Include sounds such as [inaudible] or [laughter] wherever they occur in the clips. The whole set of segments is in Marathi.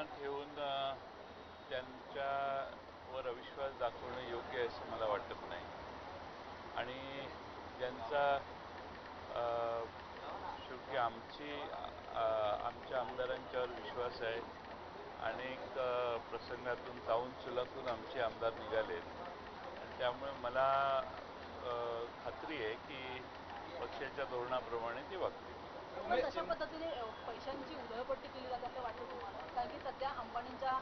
आमदारांना ठेवून त्यांच्यावर अविश्वास दाखवणं योग्य आहे असं मला वाटत नाही. आणि ज्यांचा शेवटी आमची आमच्या आमदारांच्यावर विश्वास आहे अनेक प्रसंगातून ताऊन चुलातून आमचे आमदार निघालेत त्यामुळे मला खात्री आहे की पक्षाच्या धोरणाप्रमाणे ते वागतील. पण अशा पद्धतीने पैशांची उधळपट्टी केली जाते असं वाटतं तुम्हाला? कारण की सध्या अंबानींच्या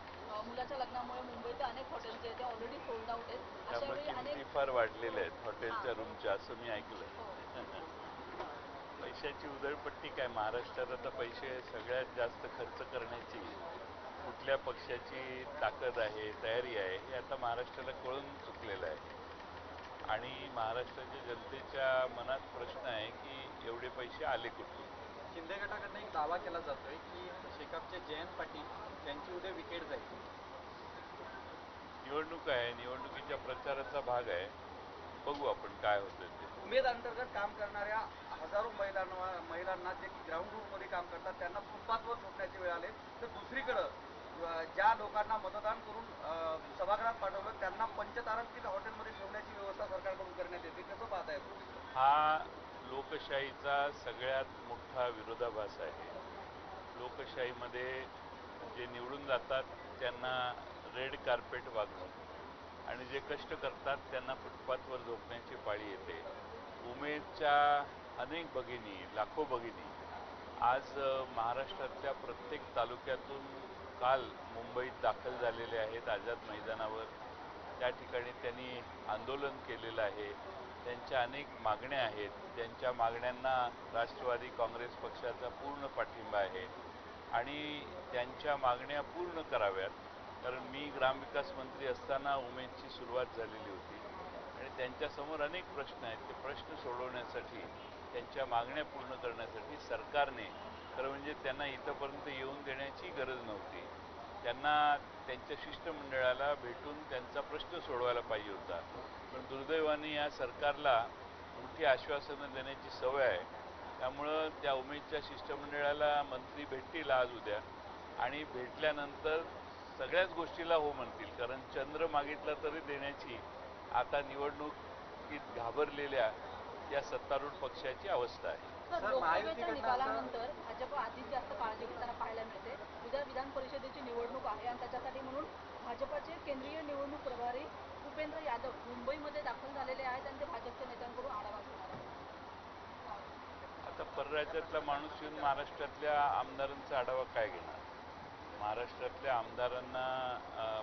मुलाच्या लग्नामुळे मुंबईचे अनेक हॉटेल्स आहेत ते ऑलरेडी सोल्ड आउट आहेत. अशा त्यामुळे वेळी किमती अनेक फार वाढलेल्या आहेत हॉटेलच्या रूमच्या असं मी ऐकलं हो. [laughs] पैशाची उधळपट्टी काय? महाराष्ट्रात आता पैसे सगळ्यात जास्त खर्च करण्याची कुठल्या पक्षाची ताकद आहे तयारी आहे हे आता महाराष्ट्राला कळून चुकलेलं आहे. आणि महाराष्ट्राच्या जनतेच्या मनात प्रश्न आहे की एवढे पैसे आले कुठून? शिंदे गटाकडनं एक दावा केला जातोय की शेकापचे जयंत पाटील यांची उद्या विकेट जाईल. निवडणूक आहे निवडणुकीच्या प्रचाराचा भाग आहे. बघू आपण काय होतं ते. उमेद अंतर्गत काम करणाऱ्या हजारो महिलांना महिलांना जे ग्राउंड रूटमध्ये काम करतात त्यांना फुटपाथवर झोपण्याचे वेळ आले तर दुसरीकडं ज्या लोकांना मतदान करून सभागृहात पाठवलं त्यांना पंचतारांकित हॉटेलमध्ये ठेवण्याची व्यवस्था सरकारकडून करण्यात येते. कसं पाहताय? हा लोकशाहीचा सगळ्यात मोठा विरोधाभास आहे. लोकशाहीमध्ये जे निवडून जातात त्यांना रेड कार्पेट वागणूक आणि जे कष्ट करतात त्यांना फुटपाथवर झोपण्याची पाळी येते. उमेदच्या अनेक भगिनी लाखो भगिनी आज महाराष्ट्रातल्या प्रत्येक तालुक्यातून काल मुंबईत दाखल झालेले आहेत आझाद मैदानावर. त्या ठिकाणी त्यांनी आंदोलन केलेलं आहे. त्यांच्या अनेक मागण्या आहेत त्यांच्या मागण्यांना राष्ट्रवादी काँग्रेस पक्षाचा पूर्ण पाठिंबा आहे आणि त्यांच्या मागण्या पूर्ण कराव्यात. कारण मी ग्रामविकास मंत्री असताना उमेदची सुरुवात झालेली होती आणि त्यांच्यासमोर अनेक प्रश्न आहेत. ते प्रश्न सोडवण्यासाठी त्यांच्या मागण्या पूर्ण करण्यासाठी सरकारने खरं म्हणजे त्यांना इथंपर्यंत येऊन देण्याची गरज नव्हती. त्यांना त्यांच्या शिष्टमंडळाला भेटून त्यांचा प्रश्न सोडवायला पाहिजे होता. पण दुर्दैवाने या सरकारला मोठी आश्वासनं देण्याची सवय आहे. त्यामुळं त्या उमेदच्या शिष्टमंडळाला मंत्री भेटतील आज उद्या आणि भेटल्यानंतर सगळ्याच गोष्टीला हो म्हणतील. कारण चंद्र मागितला तरी देण्याची आता निवडणुकीत घाबरलेल्या या सत्तारूढ पक्षाची अवस्था आहे. लोकसभेच्या निकालानंतर भाजप आधीच जास्त काळजी घेताना पाहायला मिळते. उद्या विधान परिषदेची निवडणूक आहे आणि त्याच्यासाठी म्हणून भाजपचे केंद्रीय निवडणूक प्रभारी भूपेंद्र यादव मुंबईमध्ये दाखल झालेले आहेत आणि ते भाजपच्या नेत्यांकडून आढावा घेणार आहेत. आता परराज्यातला माणूस येऊन महाराष्ट्रातल्या आमदारांचा आढावा काय घेणार? महाराष्ट्रातल्या आमदारांना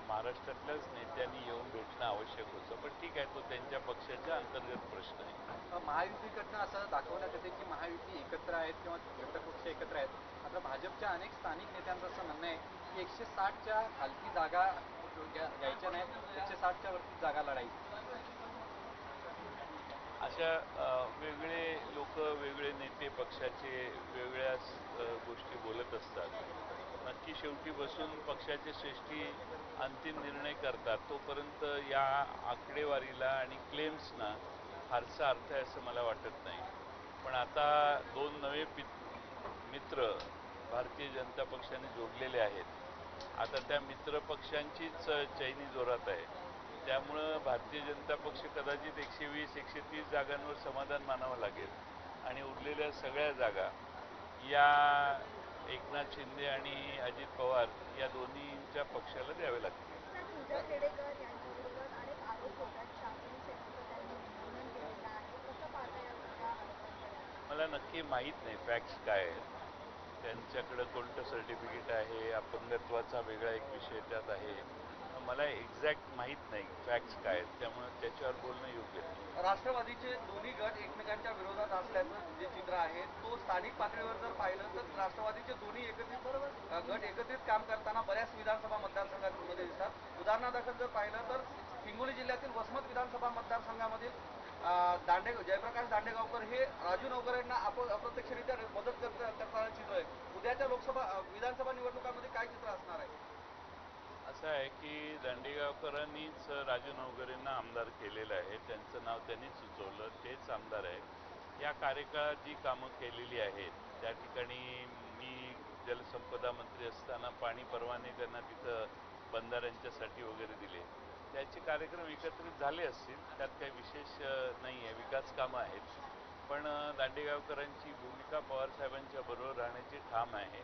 महाराष्ट्रातल्याच नेत्यांनी येऊन भेटणं आवश्यक होतं. पण ठीक आहे तो त्यांच्या पक्षाच्या अंतर्गत प्रश्न आहे. महायुतीकडनं असं दाखवण्यात येते की महायुती एकत्र आहेत किंवा घटक पक्ष एकत्र आहेत. मात्र भाजपच्या अनेक स्थानिक नेत्यांचं असं म्हणणं आहे की एकशे साठच्या खालती जागा घ्या- घ्यायच्या नाहीत. एकशे साठच्या वरती जागा लढायची. अशा वेगळे लोक वेगळे नेते पक्षाचे वेगळ्या गोष्टी बोलत असतात. नक्की शेवटी बसून पक्षाचे श्रेष्ठी अंतिम निर्णय करतात. तोपर्यंत या आकडेवारीला आणि क्लेम्सना फारसा अर्थ आहे असं मला वाटत नाही. पण आता दोन नवे पित मित्र भारतीय जनता पक्षाने जोडलेले आहेत. आता त्या मित्र पक्षांचीच चैनी जोरात आहे. त्यामुळं भारतीय जनता पक्ष कदाचित एकशे वीस एकशे तीस जागांवर समाधान मानावं लागेल. आणि उरलेल्या सगळ्या जागा या एकनाथ शिंदे आणि अजित पवार या दोन्हींच्या पक्षाला द्यावे लागतील. आहे. मला नक्की माहीत नाही. फॅक्ट्स काय आहेत? त्यांच्याकडं कोणतं सर्टिफिकेट आहे? अपंगत्वाचा वेगळा एक विषय त्यात आहे. मला एक्झॅक्ट माहीत नाही. फॅक्ट्स काय आहेत? त्यामुळे त्याच्यावर बोलणं योग्य नाही. राष्ट्रवादीचे दोन्ही गट एकमेकांच्या विरोधात असल्याचं जे चित्र आहे तो स्थानिक पातळीवर जर पाहिलं तर राष्ट्रवादीचे दोन्ही एकत्रित गट एकत्रित काम करताना बऱ्याच विधानसभा मतदारसंघांमध्ये दिसतात. उदाहरणादाखल जर पाहिलं तर हिंगोली जिल्ह्यातील वसमत विधानसभा मतदारसंघामधील दांडे जयप्रकाश दांडेगावकर हे राजू नवकर यांना अप्रत्यक्षरित्या मदत करत करताना चित्र आहे. उद्याच्या लोकसभा विधानसभा निवडणुकांमध्ये काय चित्र असणार आहे? असं आहे की दांडेगावकरांनीच राजू नवकरेंना आमदार केलेलं आहे. त्यांचं नाव त्यांनीच सुचवलं. तेच आमदार आहेत या कार्यकाळात जी कामं केलेली आहेत त्या ठिकाणी मी जलसंपदा मंत्री असताना पाणी परवाने त्यांना तिथं बंधाऱ्यांच्यासाठी वगैरे दिले. त्याचे कार्यक्रम एकत्रित झाले असतील त्यात काही विशेष नाही आहे. विकास कामं आहेत. पण दांडेगावकरांची भूमिका पवारसाहेबांच्या बरोबर राहण्याची ठाम आहे.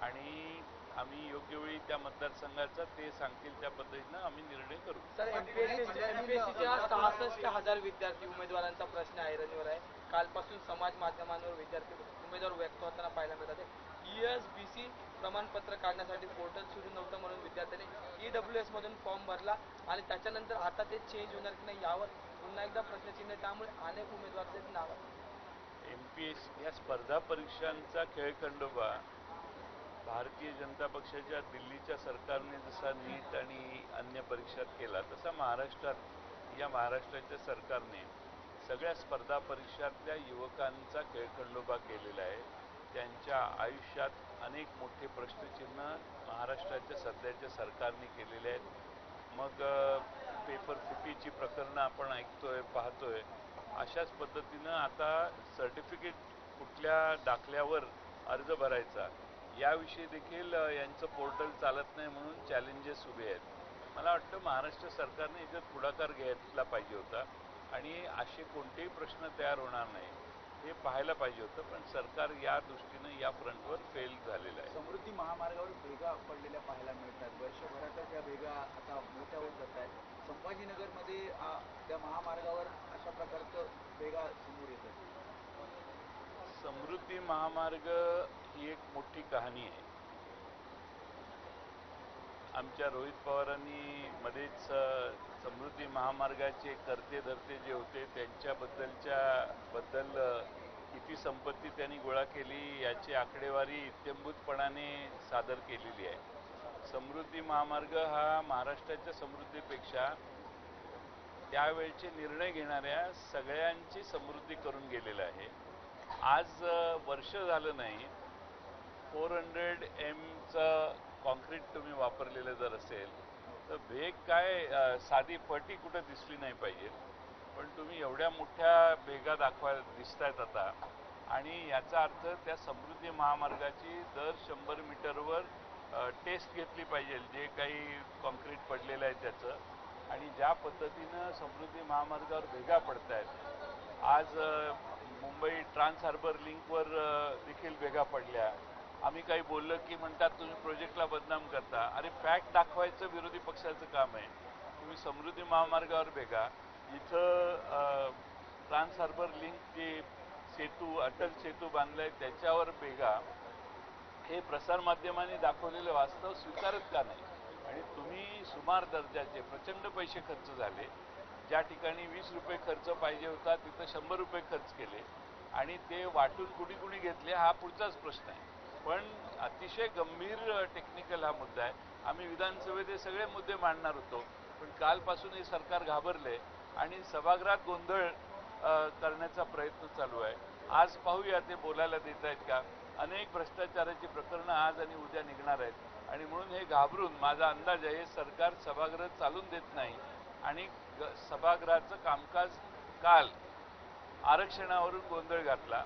आणि आम्ही योग्य वेळी त्या मतदारसंघाचा ते सांगतील त्या पद्धतीनं आम्ही निर्णय करू सर एमपीएससीच्या सहासष्ट हजार विद्यार्थी उमेदवारांचा प्रश्न ऐरणीवर आहे कालपासून समाज माध्यमांवर विद्यार्थी उमेदवार व्यक्त होताना पाहायला मिळतात ईएस बी सी प्रमाणपत्र काढण्यासाठी पोर्टल सुरू नव्हतं म्हणून विद्यार्थ्यांनी ईडब्ल्यू एस मधून फॉर्म भरला आणि त्याच्यानंतर आता ते चेंज होणार की नाही यावर पुन्हा एकदा प्रश्नचिन्ह. त्यामुळे अनेक उमेदवारांचे नाव. एम पी एस या स्पर्धा परीक्षांचा खेळखंडोबा भारतीय जनता पक्षाच्या दिल्लीच्या सरकारने जसा नीट आणि अन्य परीक्षात केला तसा महाराष्ट्रात या महाराष्ट्राच्या सरकारने सगळ्या स्पर्धा परीक्षातल्या युवकांचा खेळखंडोबा केलेला आहे. त्यांच्या आयुष्यात अनेक मोठे प्रश्नचिन्ह महाराष्ट्राच्या सध्याच्या सरकारने केलेले आहेत. मग पेपर फुटीची प्रकरणं आपण ऐकतोय पाहतोय अशाच पद्धतीनं आता सर्टिफिकेट कुठल्या दाखल्यावर अर्ज भरायचा? याविषयी देखील यांचं पोर्टल चालत नाही म्हणून चॅलेंजेस उभे आहेत. मला वाटतं महाराष्ट्र सरकारने याच्यात पुढाकार घ्यायला पाहिजे होता आणि असे कोणतेही प्रश्न तयार होणार नाही हे पाहायला पाहिजे होतं. पण सरकार या दृष्टीनं या फ्रंटवर फेल झालेलं आहे. समृद्धी महामार्गावर भेगा पडलेल्या पाहायला मिळतात. वर्षभरातच या भेगा आता मोठ्या होत जात आहेत. संभाजीनगरमध्ये त्या महामार्गावर अशा प्रकारचं भेगा समोर येतात समृद्धी महामार्ग ही एक मोठी कहाणी आहे. आमच्या रोहित पवारांनी मध्येच समृद्धी महामार्गाचे करते धरते जे होते त्यांच्याबद्दलच्या बद्दल किती संपत्ती त्यांनी गोळा केली याची आकडेवारी इत्यंभूतपणाने सादर केलेली आहे. समृद्धी महामार्ग हा महाराष्ट्राच्या समृद्धीपेक्षा त्यावेळचे निर्णय घेणाऱ्या सगळ्यांची समृद्धी करून गेलेला आहे. आज वर्ष झालं नाही फोर हंड्रेड एमचं कॉन्क्रीट तुम्ही वापरलेलं जर असेल तर भेग काय साधी पटी कुठं दिसली नाही पाहिजे. पण तुम्ही एवढ्या मोठ्या भेगा दाखवा दिसत आहेत आता. आणि याचा अर्थ त्या समृद्धी महामार्गाची दर शंभर मीटरवर टेस्ट घेतली पाहिजे जे काही कॉन्क्रीट पडलेलं आहे त्याचं. आणि ज्या पद्धतीनं समृद्धी महामार्गावर भेगा पडत आहेत आज मुंबई ट्रान्स हार्बर लिंकवर देखील भेगा पडल्या. आम्ही काही बोललं की म्हणतात तुम्ही प्रोजेक्टला बदनाम करता. अरे फॅक्ट दाखवायचं विरोधी पक्षाचं काम आहे. तुम्ही समृद्धी महामार्गावर बेगा इथं ट्रान्स हार्बर लिंक जे सेतू अटल सेतू बांधलाय त्याच्यावर बेगा हे प्रसारमाध्यमांनी दाखवलेलं वास्तव स्वीकारत का नाही? आणि तुम्ही सुमार दर्जाचे प्रचंड पैसे खर्च झाले. ज्या ठिकाणी वीस रुपये खर्च पाहिजे होता तिथं शंभर रुपये खर्च केले. आणि ते वाटून कुणी कुणी घेतले हा पुढचाच प्रश्न आहे. पण अतिशय गंभीर टेक्निकल हा मुद्दा आहे. आम्ही विधानसभेत हे सगळे मुद्दे मांडणार होतो पण कालपासून हे सरकार घाबरले आणि सभागृहात गोंधळ करण्याचा प्रयत्न चालू आहे. आज पाहूया ते बोलायला देत आहेत का? अनेक भ्रष्टाचाराची प्रकरणं आज आणि उद्या निघणार आहेत. आणि म्हणून हे घाबरून माझा अंदाज आहे हे सरकार सभागृह चालून देत नाही. आणि ग- सभागृहाचं कामकाज काल आरक्षणावरून गोंधळ घातला.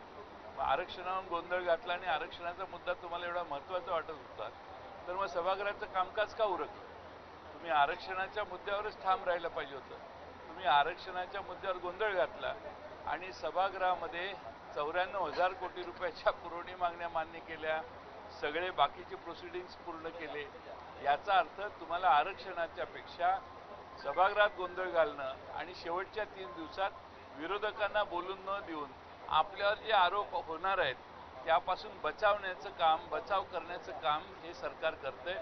आरक्षणावर गोंधळ घातला आणि आरक्षणाचा मुद्दा तुम्हाला एवढा महत्त्वाचा वाटत होता तर मग सभागृहाचं कामकाज का उरकलं? तुम्ही आरक्षणाच्या मुद्द्यावरच ठाम राहिलं पाहिजे होतं. तुम्ही आरक्षणाच्या मुद्द्यावर गोंधळ घातला आणि सभागृहामध्ये चौऱ्याण्णव हजार कोटी रुपयाच्या पुरवणी मागण्या मान्य केल्या सगळे बाकीचे प्रोसिडिंग्स पूर्ण केले याचा अर्थ तुम्हाला आरक्षणाच्या पेक्षा सभागृहात गोंधळ घालणं आणि शेवटच्या तीन दिवसात विरोधकांना बोलून न देऊन आपल्यावर जे आरोप होणार आहेत त्यापासून बचावण्याचं काम बचाव करण्याचं काम हे सरकार करतंय.